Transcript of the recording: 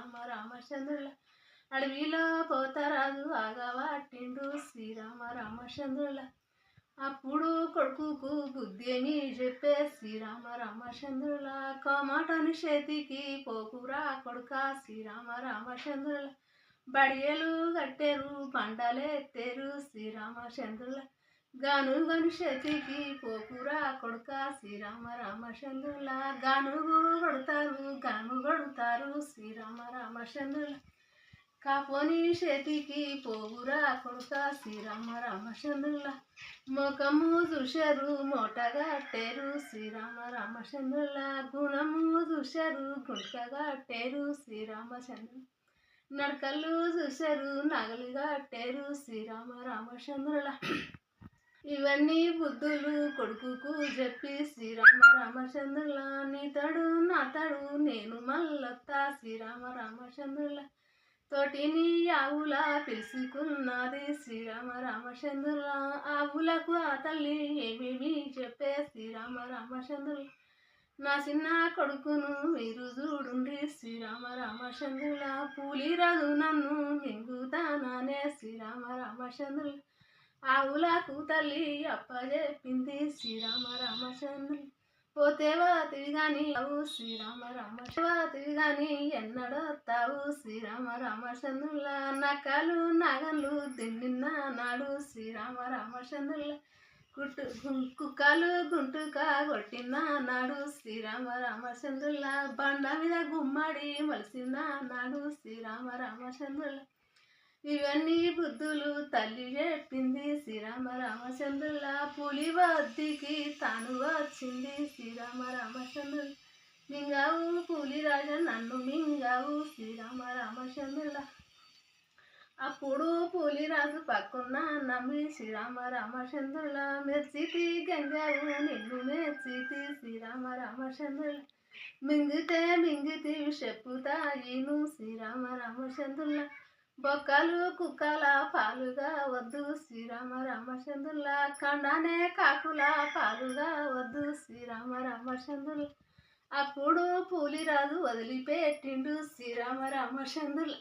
రామ రామచంద్రుల అడవిలో పోతరాజు ఆగవాటిండు. శ్రీరామ రామచంద్రుల అప్పుడు కొడుకుకు బుద్ధిని చెప్పే శ్రీరామ రామచంద్రుల కోమాటని చేతికి పోకురా కొడుక. శ్రీరామ రామచంద్రుల బడియలు కట్టెరు ఎత్తారు శ్రీరామచంద్రుల గానుగను చేతికి పోపురా కొడుక శ్రీరామ రామ రామచంద్రుల గానుగు కొడతారు గాను కొడతారు శ్రీరామ రామచంద్రుల కాపోని చేతికి పోపురా కొడుక శ్రీరామ రామచంద్రుల ముఖము చూశారు మోటగట్టేరు శ్రీరామ రామచంద్రుల గుణము చూశారు గుంటగట్టేరు శ్రీరామచంద్రుల నడకలు చూశారు నగలుగా అట్టేరు శ్రీరామ రామచంద్రుల ఇవన్నీ బుద్ధులు కొడుకుకు చెప్పి శ్రీరామ రామచంద్రుల నీతడు నాతడు నేను మల్లొత్తా. శ్రీరామ రామచంద్రుల తోటిని ఆవుల పిలుచుకున్నది శ్రీరామ రామచంద్రుల ఆవులకు ఆ తల్లి ఏమేమి చెప్పే? శ్రీరామ రామచంద్రుల నా చిన్న కొడుకును మీరు చూడుండి శ్రీరామ రామచంద్రుల పూలిరదు నన్ను మింగుతానానే. శ్రీరామ రామచంద్రుల ఆవులకు తల్లి అప్పజెప్పింది శ్రీరామ రామచంద్రులు పోతేవా తిరిగాని అవు శ్రీరామ రామశివాతివి తిరిగాని ఎన్నడొత్తావు శ్రీరామ రామచంద్రుల నక్కలు నగలు దిండిన నాడు శ్రీరామ రామచంద్రుల కుట్టు కుక్కలు గుంటుక కొట్టిన నాడు శ్రీరామ రామచంద్రుల బండ మీద గుమ్మడి మలిసిన నాడు శ్రీరామ రామచంద్రుల ఇవన్నీ బుద్ధులు తల్లి చెప్పింది. శ్రీరామ రామచంద్రుల పులి వద్దికి తాను వచ్చింది. శ్రీరామ రామచంద్రుల మింగావు పులిరాజ నన్ను మింగావు. శ్రీరామ రామచంద్రుల అప్పుడు పులిరాజు పక్కున్న నమ్మి శ్రీరామ రామచంద్రుల మెచ్చితి గంగావు నిన్ను మెచ్చితి శ్రీరామ రామచంద్రుల మింగితే మింగితి చెప్పుతా ఈను శ్రీరామ రామచంద్రుల బొక్కలు కుక్కల పాలుగా వద్దు. శ్రీరామ రామచంద్రుల కండానే కాకుల పాలుగా వద్దు. శ్రీరామ రామచంద్రుల అప్పుడు పూలిరాజు వదిలిపెట్టిండు. శ్రీరామ రామచంద్రుల